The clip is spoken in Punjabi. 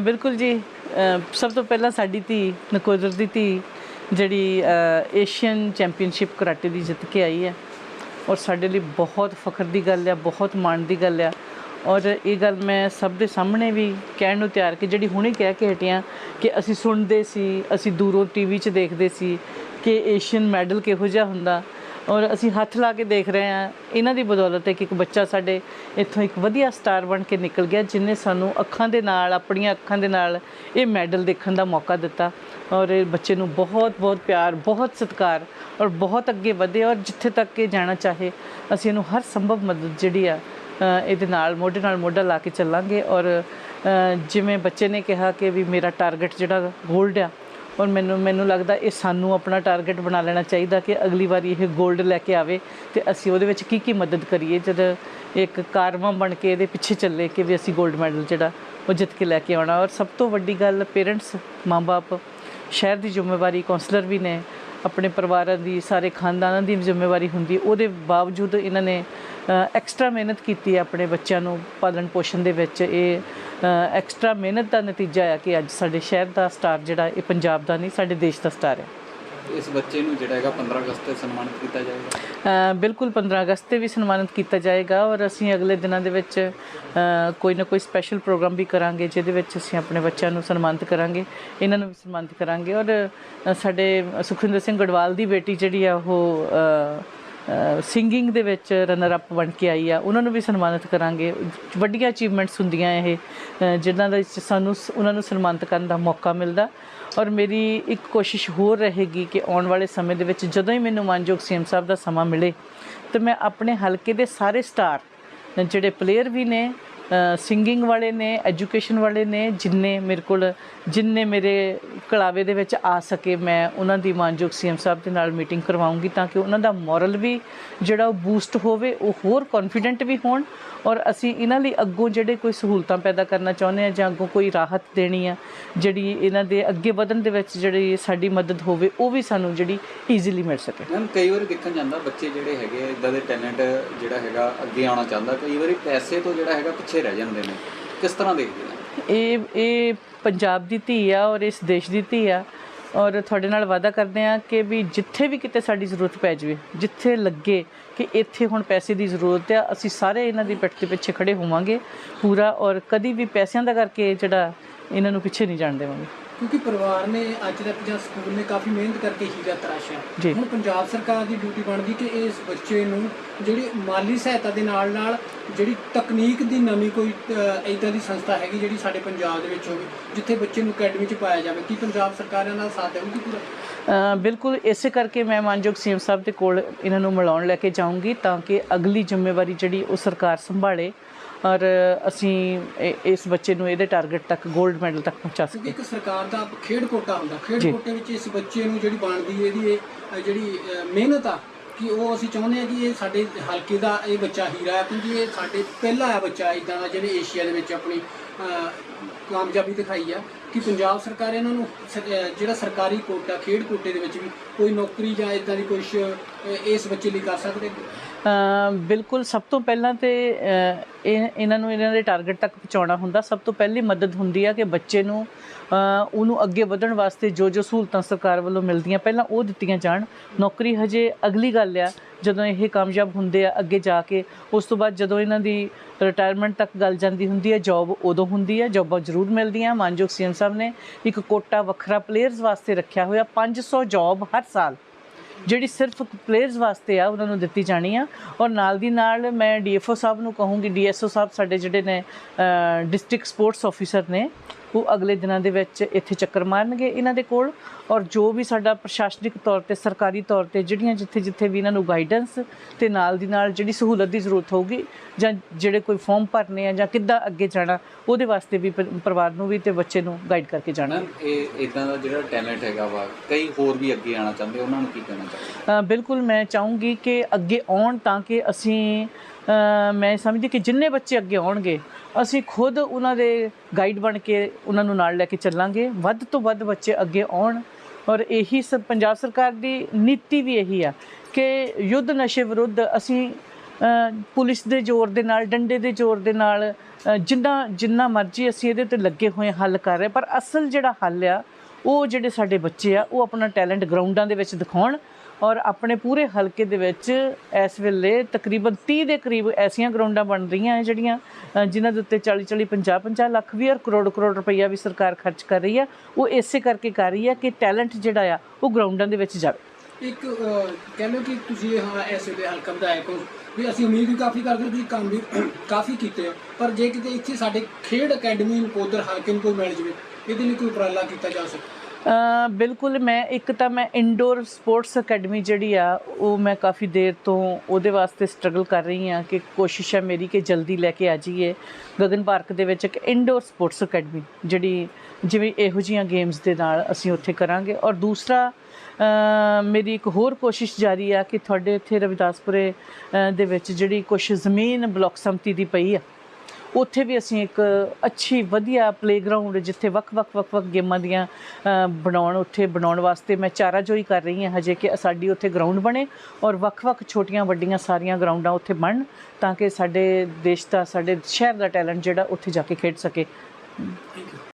ਬਿਲਕੁਲ ਜੀ। ਸਭ ਤੋਂ ਪਹਿਲਾਂ ਸਾਡੀ ਧੀ, ਨਕੋਦਰ ਦੀ ਧੀ, ਜਿਹੜੀ ਏਸ਼ੀਅਨ ਚੈਂਪੀਅਨਸ਼ਿਪ ਕਰਾਟੇ ਦੀ ਜਿੱਤ ਕੇ ਆਈ ਹੈ। ਔਰ ਸਾਡੇ ਲਈ ਬਹੁਤ ਫਖਰ ਦੀ ਗੱਲ ਹੈ ਬਹੁਤ ਮਾਣ ਦੀ ਗੱਲ ਹੈ ਔਰ ਇਹ ਗੱਲ ਮੈਂ ਸਭ ਦੇ ਸਾਹਮਣੇ ਵੀ ਕਹਿਣ ਨੂੰ ਤਿਆਰ ਕਿ ਜਿਹੜੀ ਹੁਣੇ ਕਹਿ ਕੇ ਹਟਿਆ ਕਿ ਅਸੀਂ ਸੁਣਦੇ ਸੀ, ਅਸੀਂ ਦੂਰੋਂ ਟੀਵੀ 'ਚ ਦੇਖਦੇ ਸੀ ਕਿ ਏਸ਼ੀਅਨ ਮੈਡਲ ਕਿਹੋ ਜਿਹਾ ਹੁੰਦਾ। ਔਰ ਅਸੀਂ ਹੱਥ ਲਾ ਕੇ ਦੇਖ ਰਹੇ ਹਾਂ, ਇਹਨਾਂ ਦੀ ਬਦੌਲਤ ਹੈ ਕਿ ਇੱਕ ਬੱਚਾ ਸਾਡੇ ਇੱਥੋਂ ਇੱਕ ਵਧੀਆ ਸਟਾਰ ਬਣ ਕੇ ਨਿਕਲ ਗਿਆ, ਜਿਨੇ ਸਾਨੂੰ ਅੱਖਾਂ ਦੇ ਨਾਲ, ਆਪਣੀਆਂ ਅੱਖਾਂ ਦੇ ਨਾਲ ਇਹ ਮੈਡਲ ਦੇਖਣ ਦਾ ਮੌਕਾ ਦਿੱਤਾ। ਔਰ ਇਹ ਬੱਚੇ ਨੂੰ ਬਹੁਤ ਬਹੁਤ ਪਿਆਰ, ਬਹੁਤ ਸਤਿਕਾਰ ਔਰ ਬਹੁਤ ਅੱਗੇ ਵਧੇ ਔਰ ਜਿੱਥੇ ਤੱਕ ਇਹ ਜਾਣਾ ਚਾਹੇ, ਅਸੀਂ ਇਹਨੂੰ ਹਰ ਸੰਭਵ ਮਦਦ ਜਿਹੜੀ ਆ ਇਹਦੇ ਨਾਲ, ਮੋਢੇ ਨਾਲ ਮੋਢਾ ਲਾ ਕੇ ਚੱਲਾਂਗੇ। ਔਰ ਜਿਵੇਂ ਬੱਚੇ ਨੇ ਕਿਹਾ ਕਿ ਵੀ ਮੇਰਾ ਟਾਰਗੇਟ ਜਿਹੜਾ 골ਡ ਆ ਔਰ ਮੈਨੂੰ ਮੈਨੂੰ ਲੱਗਦਾ ਇਹ ਸਾਨੂੰ ਆਪਣਾ ਟਾਰਗੇਟ ਬਣਾ ਲੈਣਾ ਚਾਹੀਦਾ ਕਿ ਅਗਲੀ ਵਾਰੀ ਇਹ 골ਡ ਲੈ ਕੇ ਆਵੇ ਤੇ ਅਸੀਂ ਉਹਦੇ ਵਿੱਚ ਕੀ ਕੀ ਮਦਦ ਕਰੀਏ, ਜਦ ਇੱਕ ਕਾਰਵਾਂ ਬਣ ਕੇ ਇਹਦੇ ਪਿੱਛੇ ਚੱਲੇ ਕਿ ਵੀ ਅਸੀਂ 골ਡ ਮੈਡਲ ਜਿਹੜਾ ਉਹ ਜਿੱਤ ਕੇ ਲੈ ਕੇ ਆਉਣਾ। ਔਰ ਸਭ ਤੋਂ ਵੱਡੀ ਗੱਲ ਪੇਰੈਂਟਸ ਮਾਂ-ਬਾਪ, ਸ਼ਹਿਰ ਦੀ ਜ਼ਿੰਮੇਵਾਰੀ ਕਾਉਂਸਲਰ ਵੀ ਨੇ, ਆਪਣੇ ਪਰਿਵਾਰਾਂ ਦੀ, ਸਾਰੇ ਖਾਨਦਾਨਾਂ ਦੀ ਜ਼ਿੰਮੇਵਾਰੀ ਹੁੰਦੀ ਉਹਦੇ ਬਾਵਜੂਦ ਇਹਨਾਂ ਨੇ ਐਕਸਟਰਾ ਮਿਹਨਤ ਕੀਤੀ ਹੈ ਆਪਣੇ ਬੱਚਿਆਂ ਨੂੰ ਪਾਲਣ ਪੋਸ਼ਣ ਦੇ ਵਿੱਚ। ਇਹ ਐਕਸਟਰਾ ਮਿਹਨਤ ਦਾ ਨਤੀਜਾ ਆ ਕਿ ਅੱਜ ਸਾਡੇ ਸ਼ਹਿਰ ਦਾ ਸਟਾਰ ਜਿਹੜਾ ਇਹ ਪੰਜਾਬ ਦਾ ਨਹੀਂ ਸਾਡੇ ਦੇਸ਼ ਦਾ ਸਟਾਰ ਹੈ। ਇਸ ਬੱਚੇ ਨੂੰ ਜਿਹੜਾ ਹੈਗਾ 15 ਅਗਸਤ ਤੇ ਸਨਮਾਨਿਤ ਕੀਤਾ ਜਾਏਗਾ? ਬਿਲਕੁਲ 15 ਅਗਸਤ ਤੇ ਵੀ ਸਨਮਾਨਿਤ ਕੀਤਾ ਜਾਏਗਾ ਔਰ ਅਸੀਂ ਅਗਲੇ ਦਿਨਾਂ ਦੇ ਵਿੱਚ ਕੋਈ ਨਾ ਕੋਈ ਸਪੈਸ਼ਲ ਪ੍ਰੋਗਰਾਮ ਵੀ ਕਰਾਂਗੇ ਜਿਹਦੇ ਵਿੱਚ ਅਸੀਂ ਆਪਣੇ ਬੱਚਿਆਂ ਨੂੰ ਸਨਮਾਨਿਤ ਕਰਾਂਗੇ ਇਹਨਾਂ ਨੂੰ ਵੀ ਸਨਮਾਨਿਤ ਕਰਾਂਗੇ ਔਰ ਸਾਡੇ ਸੁਖਵਿੰਦਰ ਸਿੰਘ ਗੜਵਾਲ ਦੀ ਬੇਟੀ ਜਿਹੜੀ ਆ ਉਹ ਸਿੰਗਿੰਗ ਦੇ ਵਿੱਚ ਰਨਰ ਅਪ ਬਣ ਕੇ ਆਈ ਆ। ਉਹਨਾਂ ਨੂੰ ਵੀ ਸਨਮਾਨਿਤ ਕਰਾਂਗੇ। ਵੱਡੀਆਂ ਅਚੀਵਮੈਂਟਸ ਹੁੰਦੀਆਂ ਇਹ ਅ, ਜਿਨ੍ਹਾਂ ਦੇ ਸਾਨੂੰ ਸ- ਉਹਨਾਂ ਨੂੰ ਸਨਮਾਨਿਤ ਕਰਨ ਦਾ ਮੌਕਾ ਮਿਲਦਾ। ਔਰ ਮੇਰੀ ਇੱਕ ਕੋਸ਼ਿਸ਼ ਹੋਰ ਰਹੇਗੀ ਕਿ ਆਉਣ ਵਾਲੇ ਸਮੇਂ ਦੇ ਵਿੱਚ ਜਦੋਂ ਹੀ ਮੈਨੂੰ ਮਾਨਯੋਗ ਸੀਐਮ ਸਾਹਿਬ ਦਾ ਸਮਾਂ ਮਿਲੇ ਤੇ ਮੈਂ ਆਪਣੇ ਹਲਕੇ ਦੇ ਸਾਰੇ ਸਟਾਰ ਜਿਹੜੇ ਪਲੇਅਰ ਵੀ ਨੇ ਸਿੰਗਿੰਗ ਵਾਲੇ ਨੇ ਐਜੂਕੇਸ਼ਨ ਵਾਲੇ ਨੇ, ਜਿੰਨੇ ਮੇਰੇ ਕੋਲ, ਜਿੰਨੇ ਮੇਰੇ ਕਲਾਵੇ ਦੇ ਵਿੱਚ ਆ ਸਕੇ, ਮੈਂ ਉਹਨਾਂ ਦੀ ਮਾਨਯੋਗ ਸੀਐਮ ਸਾਹਿਬ ਦੇ ਨਾਲ ਮੀਟਿੰਗ ਕਰਵਾਉਂਗੀ ਤਾਂ ਕਿ ਉਹਨਾਂ ਦਾ ਮੋਰਲ ਵੀ ਜਿਹੜਾ ਉਹ ਬੂਸਟ ਹੋਵੇ, ਉਹ ਹੋਰ ਕੌਨਫੀਡੈਂਟ ਵੀ ਹੋਣ ਔਰ ਅਸੀਂ ਇਹਨਾਂ ਲਈ ਅੱਗੋਂ ਜਿਹੜੇ ਕੋਈ ਸਹੂਲਤਾਂ ਪੈਦਾ ਕਰਨਾ ਚਾਹੁੰਦੇ ਆ ਜਾਂ ਅੱਗੋਂ ਕੋਈ ਰਾਹਤ ਦੇਣੀ ਆ, ਜਿਹੜੀ ਇਹਨਾਂ ਦੇ ਅੱਗੇ ਵਧਣ ਦੇ ਵਿੱਚ ਜਿਹੜੀ ਸਾਡੀ ਮਦਦ ਹੋਵੇ, ਉਹ ਵੀ ਸਾਨੂੰ ਜਿਹੜੀ ਈਜ਼ੀਲੀ ਮਿਲ ਸਕੇ। ਮੈਮ, ਕਈ ਵਾਰੀ ਦੇਖਣ ਜਾਂਦਾ ਬੱਚੇ ਜਿਹੜੇ ਹੈਗੇ ਇਦਾਂ ਦੇ ਟੈਲੈਂਟ ਜਿਹੜਾ ਹੈਗਾ, ਅੱਗੇ ਆਉਣਾ ਚਾਹੁੰਦਾ, ਕਈ ਵਾਰੀ ਪੈਸੇ ਤੋਂ ਜਿਹੜਾ ਹੈਗਾ ਪਿੱਛੇ ਰਹਿ ਜਾਂਦੇ ਨੇ। ਕਿਸ ਤਰ੍ਹਾਂ ਦੇਖਦੇ ਆ ਇਹ ਇਹ ਪੰਜਾਬ ਦੀ ਧੀ ਆ ਔਰ ਇਸ ਦੇਸ਼ ਦੀ ਧੀ ਆ। ਔਰ ਤੁਹਾਡੇ ਨਾਲ ਵਾਅਦਾ ਕਰਦੇ ਆ ਕਿ ਵੀ ਜਿੱਥੇ ਵੀ ਕਿਤੇ ਸਾਡੀ ਜ਼ਰੂਰਤ ਪੈ ਜਾਵੇ, ਜਿੱਥੇ ਲੱਗੇ ਕਿ ਇੱਥੇ ਹੁਣ ਪੈਸੇ ਦੀ ਜ਼ਰੂਰਤ ਆ, ਅਸੀਂ ਸਾਰੇ ਇਹਨਾਂ ਦੀ ਪਿੱਠ ਦੇ ਪਿੱਛੇ ਖੜੇ ਹੋਵਾਂਗੇ ਪੂਰਾ ਔਰ ਕਦੀ ਵੀ ਪੈਸਿਆਂ ਦਾ ਕਰਕੇ ਜਿਹੜਾ ਇਹਨਾਂ ਨੂੰ ਪਿੱਛੇ ਨਹੀਂ ਜਾਣ ਦੇਵਾਂਗੇ। ਕਿਉਂਕਿ ਪਰਿਵਾਰ ਨੇ ਅੱਜ ਤੱਕ ਜਾਂ ਸਕੂਲ ਨੇ ਕਾਫੀ ਮਿਹਨਤ ਕਰਕੇ ਹੀਰਾ ਤਰਾਸ਼ਿਆ। ਹੁਣ ਪੰਜਾਬ ਸਰਕਾਰ ਦੀ ਡਿਊਟੀ ਬਣਦੀ ਕਿ ਇਸ ਬੱਚੇ ਨੂੰ ਜਿਹੜੀ ਮਾਲੀ ਸਹਾਇਤਾ ਦੇ ਨਾਲ ਨਾਲ ਜਿਹੜੀ ਤਕਨੀਕ ਦੀ ਨਵੀਂ ਕੋਈ ਇਦਾਂ ਦੀ ਸੰਸਥਾ ਹੈਗੀ ਜਿਹੜੀ ਸਾਡੇ ਪੰਜਾਬ ਦੇ ਵਿੱਚ ਹੋਵੇ ਜਿੱਥੇ ਬੱਚੇ ਨੂੰ ਅਕੈਡਮੀ 'ਚ ਪਾਇਆ ਜਾਵੇ। ਕੀ ਪੰਜਾਬ ਸਰਕਾਰ ਇਹਨਾਂ ਨਾਲ ਸਾਥ ਦੇਊਗੀ ਪੂਰਾ? ਬਿਲਕੁਲ ਇਸੇ ਕਰਕੇ ਮੈਂ ਮਾਨਯੋਗ ਸੀਐਮ ਸਾਹਿਬ ਦੇ ਕੋਲ ਇਹਨਾਂ ਨੂੰ ਮਿਲਾਉਣ ਲੈ ਕੇ ਜਾਊਂਗੀ ਤਾਂ ਕਿ ਅਗਲੀ ਜ਼ਿੰਮੇਵਾਰੀ ਜਿਹੜੀ ਉਹ ਸਰਕਾਰ ਸੰਭਾਲੇ। ਔਰ ਅਸੀਂ ਇਸ ਬੱਚੇ ਨੂੰ ਇਹਦੇ ਟਾਰਗੇਟ ਤੱਕ 골ਡ ਮੈਡਲ ਤੱਕ ਪਹੁੰਚਾ ਸਕੀਏ ਇੱਕ ਸਰਕਾਰ ਦਾ ਖੇਡ ਕੋਟਾ ਹੁੰਦਾ ਖੇਡ। ਕੋਟੇ ਵਿੱਚ ਇਸ ਬੱਚੇ ਨੂੰ ਜਿਹੜੀ ਬਣਦੀ ਇਹਦੀ ਇਹ ਜਿਹੜੀ ਮਿਹਨਤ ਆ ਕਿ ਉਹ ਅਸੀਂ ਚਾਹੁੰਦੇ ਹਾਂ ਕਿ ਇਹ ਸਾਡੇ ਹਲਕੇ ਦਾ ਇਹ ਬੱਚਾ ਹੀਰਾ ਹੈ ਕਿਉਂਕਿ ਇਹ ਸਾਡੇ ਪਹਿਲਾ ਆ ਬੱਚਾ ਇਦਾਂ ਦਾ ਜਿਹਨੇ ਏਸ਼ੀਆ ਦੇ ਵਿੱਚ ਆਪਣੀ ਕਾਮਯਾਬੀ ਦਿਖਾਈ ਆ ਕਿ ਪੰਜਾਬ ਸਰਕਾਰ ਇਹਨਾਂ ਨੂੰ ਜਿਹੜਾ ਸਰਕਾਰੀ ਕੋਟਾ ਖੇਡ ਕੋਟੇ ਦੇ ਵਿੱਚ ਵੀ ਕੋਈ ਨੌਕਰੀ ਜਾਂ ਇਦਾਂ ਦੀ ਕੁਝ ਇਸ ਬੱਚੇ ਲਈ ਕਰ ਸਕਦੇ ਬਿਲਕੁਲ ਸਭ ਤੋਂ ਪਹਿਲਾਂ ਤੇ ਇਹ ਇਹਨਾਂ ਨੂੰ ਇਹਨਾਂ ਦੇ ਟਾਰਗੇਟ ਤੱਕ ਪਹੁੰਚਾਉਣਾ ਹੁੰਦਾ। ਸਭ ਤੋਂ ਪਹਿਲੀ ਮਦਦ ਹੁੰਦੀ ਆ ਕਿ ਬੱਚੇ ਨੂੰ ਉਹਨੂੰ ਅੱਗੇ ਵਧਣ ਵਾਸਤੇ ਜੋ ਜੋ ਸਹੂਲਤਾਂ ਸਰਕਾਰ ਵੱਲੋਂ ਮਿਲਦੀਆਂ, ਪਹਿਲਾਂ ਉਹ ਦਿੱਤੀਆਂ ਜਾਣ। ਨੌਕਰੀ ਹਜੇ ਅਗਲੀ ਗੱਲ ਆ, ਜਦੋਂ ਇਹ ਕਾਮਯਾਬ ਹੁੰਦੇ ਆ ਅੱਗੇ ਜਾ ਕੇ, ਉਸ ਤੋਂ ਬਾਅਦ ਜਦੋਂ ਇਹਨਾਂ ਦੀ ਰਿਟਾਇਰਮੈਂਟ ਤੱਕ ਗੱਲ ਜਾਂਦੀ ਹੁੰਦੀ ਹੈ ਜੌਬ ਉਦੋਂ ਹੁੰਦੀ ਹੈ ਜੌਬਾਂ ਜ਼ਰੂਰ ਮਿਲਦੀਆਂ। ਮਾਨਯੋਗ ਸੀਐਮ ਸਾਹਿਬ ਨੇ ਇੱਕ ਕੋਟਾ ਵੱਖਰਾ ਪਲੇਅਰਸ ਵਾਸਤੇ ਰੱਖਿਆ ਹੋਇਆ 500 ਜੌਬ ਹਰ ਸਾਲ। ਜਿਹੜੀ ਸਿਰਫ ਪਲੇਅਰਸ ਵਾਸਤੇ ਆ, ਉਹਨਾਂ ਨੂੰ ਦਿੱਤੀ ਜਾਣੀ ਆ। ਔਰ ਨਾਲ ਦੀ ਨਾਲ ਮੈਂ ਡੀਐਫਓ ਸਾਹਿਬ ਨੂੰ ਕਹੂੰਗੀ ਡੀਐਸਓ ਸਾਹਿਬ ਸਾਡੇ ਜਿਹੜੇ ਨੇ ਡਿਸਟ੍ਰਿਕਟ ਸਪੋਰਟਸ ਆਫੀਸਰ ਨੇ ਉਹ ਅਗਲੇ ਦਿਨਾਂ ਦੇ ਵਿੱਚ ਇੱਥੇ ਚੱਕਰ ਮਾਰਨਗੇ ਇਹਨਾਂ ਦੇ ਕੋਲ ਔਰ ਜੋ ਵੀ ਸਾਡਾ ਪ੍ਰਸ਼ਾਸਨਿਕ ਤੌਰ ਤੇ ਸਰਕਾਰੀ ਤੌਰ ਤੇ ਜਿਹੜੀਆਂ ਜਿੱਥੇ ਜਿੱਥੇ ਵੀ ਇਹਨਾਂ ਨੂੰ ਗਾਈਡੈਂਸ ਤੇ ਨਾਲ ਦੀ ਨਾਲ ਜਿਹੜੀ ਸਹੂਲਤ ਦੀ ਜ਼ਰੂਰਤ ਹੋਊਗੀ ਜਾਂ ਜਿਹੜੇ ਕੋਈ ਫਾਰਮ ਭਰਨੇ ਆ ਜਾਂ ਕਿੱਦਾਂ ਅੱਗੇ ਜਾਣਾ ਉਹਦੇ ਵਾਸਤੇ ਵੀ ਪਰ- ਪਰਿਵਾਰ ਨੂੰ ਵੀ ਤੇ ਬੱਚੇ ਨੂੰ ਗਾਈਡ ਕਰਕੇ ਜਾਣਾ। ਇਹ ਇਦਾਂ ਦਾ ਜਿਹੜਾ ਟੈਲੈਂਟ ਹੈਗਾ ਵਾ ਕਈ ਹੋਰ ਵੀ ਅੱਗੇ ਆਉਣਾ ਚਾਹੁੰਦੇ ਉਹਨਾਂ ਨੂੰ ਕੀ ਕਹਿਣਾ ਚਾਹੁੰਦੇ ਬਿਲਕੁਲ ਮੈਂ ਚਾਹੂੰਗੀ ਕਿ ਅੱਗੇ ਆਉਣ ਤਾਂ ਕਿ ਅਸੀਂ ਮੈਂ ਸਮਝਦੀ ਕਿ ਜਿੰਨੇ ਬੱਚੇ ਅੱਗੇ ਆਉਣਗੇ, ਅਸੀਂ ਖੁਦ ਉਹਨਾਂ ਦੇ ਗਾਈਡ ਬਣ ਕੇ ਉਹਨਾਂ ਨੂੰ ਨਾਲ ਲੈ ਕੇ ਚੱਲਾਂਗੇ। ਵੱਧ ਤੋਂ ਵੱਧ ਬੱਚੇ ਅੱਗੇ ਆਉਣ। ਔਰ ਇਹੀ ਸਭ ਪੰਜਾਬ ਸਰਕਾਰ ਦੀ ਨੀਤੀ ਵੀ ਇਹੀ ਆ ਕਿ ਯੁੱਧ ਨਸ਼ੇ ਵਿਰੁੱਧ ਅਸੀਂ ਪੁਲਿਸ ਦੇ ਜ਼ੋਰ ਦੇ ਨਾਲ, ਡੰਡੇ ਦੇ ਜ਼ੋਰ ਦੇ ਨਾਲ ਜਿੰਨਾ ਜਿੰਨਾ ਮਰਜ਼ੀ ਅਸੀਂ ਇਹਦੇ ਤੇ ਲੱਗੇ ਹੋਏ ਹੱਲ ਕਰ ਰਹੇ ਪਰ ਅਸਲ ਜਿਹੜਾ ਹੱਲ ਆ, ਉਹ ਜਿਹੜੇ ਸਾਡੇ ਬੱਚੇ ਆ, ਉਹ ਆਪਣਾ ਟੈਲੈਂਟ ਗਰਾਊਂਡਾਂ ਦੇ ਵਿੱਚ ਦਿਖਾਉਣ। ਔਰ ਆਪਣੇ ਪੂਰੇ ਹਲਕੇ ਦੇ ਵਿੱਚ ਇਸ ਵੇਲੇ ਤਕਰੀਬਨ 30 ਦੇ ਕਰੀਬ ਐਸੀਆਂ ਗਰਾਊਂਡਾਂ ਬਣ ਰਹੀਆਂ ਹੈ ਜਿਹੜੀਆਂ ਅ, ਜਿਨ੍ਹਾਂ ਦੇ ਉੱਤੇ 40 40 50 50 ਲੱਖ ਵੀ ਔਰ ਕਰੋੜ ਕਰੋੜ ਰੁਪਈਆ ਵੀ ਸਰਕਾਰ ਖਰਚ ਕਰ ਰਹੀ ਹੈ। ਉਹ ਇਸੇ ਕਰਕੇ ਕਰ ਰਹੀ ਹੈ ਕਿ ਟੈਲੈਂਟ ਜਿਹੜਾ ਆ ਉਹ ਗਰਾਊਂਡਾਂ ਦੇ ਵਿੱਚ ਜਾਵੇ। ਇੱਕ ਅਹ, ਕਹਿ ਲਓ ਕਿ ਤੁਸੀਂ ਹਾਂ ਇਸ ਵੇਲੇ ਹਲਕਾ ਵਿਧਾਇਕ ਹੋ ਵੀ ਅਸੀਂ ਉਮੀਦ ਵੀ ਕਾਫੀ ਕਰਦੇ ਹਾਂ, ਤੁਸੀਂ ਕੰਮ ਵੀ ਕਾਫੀ ਕੀਤੇ ਹੋ ਪਰ ਜੇ ਕਿਤੇ ਇੱਥੇ ਸਾਡੇ ਖੇਡ ਅਕੈਡਮੀ ਨੂੰ ਉਧਰ ਹਲਕੇ ਨੂੰ ਕੋਈ ਮਿਲ ਜਵੇ ਇਹਦੇ ਲਈ ਕੋਈ ਉਪਰਾਲਾ ਕੀਤਾ ਜਾ ਸਕੇ ਬਿਲਕੁਲ ਮੈਂ, ਇੱਕ ਤਾਂ ਮੈਂ ਇਨਡੋਰ ਸਪੋਰਟਸ ਅਕੈਡਮੀ ਜਿਹੜੀ ਆ, ਉਹ ਮੈਂ ਕਾਫੀ ਦੇਰ ਤੋਂ ਉਹਦੇ ਵਾਸਤੇ ਸਟਰਗਲ ਕਰ ਰਹੀ ਹਾਂ ਕਿ ਕੋਸ਼ਿਸ਼ ਹੈ ਮੇਰੀ ਕਿ ਜਲਦੀ ਲੈ ਕੇ ਆ ਜਾਈਏ। ਗਗਨ ਪਾਰਕ ਦੇ ਵਿੱਚ ਇੱਕ ਇਨਡੋਰ ਸਪੋਰਟਸ ਅਕੈਡਮੀ ਜਿਹੜੀ ਜਿਵੇਂ ਇਹੋ ਜੀਆਂ ਗੇਮਸ ਦੇ ਨਾਲ ਅਸੀਂ ਉੱਥੇ ਕਰਾਂਗੇ। ਔਰ ਦੂਸਰਾ ਮੇਰੀ ਇੱਕ ਹੋਰ ਕੋਸ਼ਿਸ਼ ਜਾਰੀ ਆ ਕਿ ਤੁਹਾਡੇ ਇੱਥੇ ਰਵਿਦਾਸਪੁਰੇ ਦੇ ਵਿੱਚ ਜਿਹੜੀ ਕੁਝ ਜ਼ਮੀਨ ਬਲਾਕ ਸੰਮਤੀ ਦੀ ਪਈ ਆ ਉੱਥੇ ਵੀ ਅਸੀਂ ਇੱਕ ਅੱਛੀ ਵਧੀਆ ਪਲੇਗਰਾਉਂਡ ਜਿੱਥੇ ਵੱਖ-ਵੱਖ ਵੱਖ-ਵੱਖ ਗੇਮਾਂ ਦੀਆਂ ਬਣਾਉਣ, ਉੱਥੇ ਬਣਾਉਣ ਵਾਸਤੇ ਮੈਂ ਚਾਰਾਜੋਈ ਕਰ ਰਹੀ ਹਾਂ। ਹਜੇ ਕਿ ਸਾਡੀ ਉੱਥੇ ਗਰਾਊਂਡ ਬਣੇ ਔਰ ਵੱਖ-ਵੱਖ ਛੋਟੀਆਂ ਵੱਡੀਆਂ ਸਾਰੀਆਂ ਗਰਾਊਂਡਾਂ ਉੱਥੇ ਬਣਨ ਤਾਂ ਕਿ ਸਾਡੇ ਦੇਸ਼ ਦਾ, ਸਾਡੇ ਸ਼ਹਿਰ ਦਾ ਟੈਲੈਂਟ ਜਿਹੜਾ ਉੱਥੇ ਜਾ ਕੇ ਖੇਡ ਸਕੇ।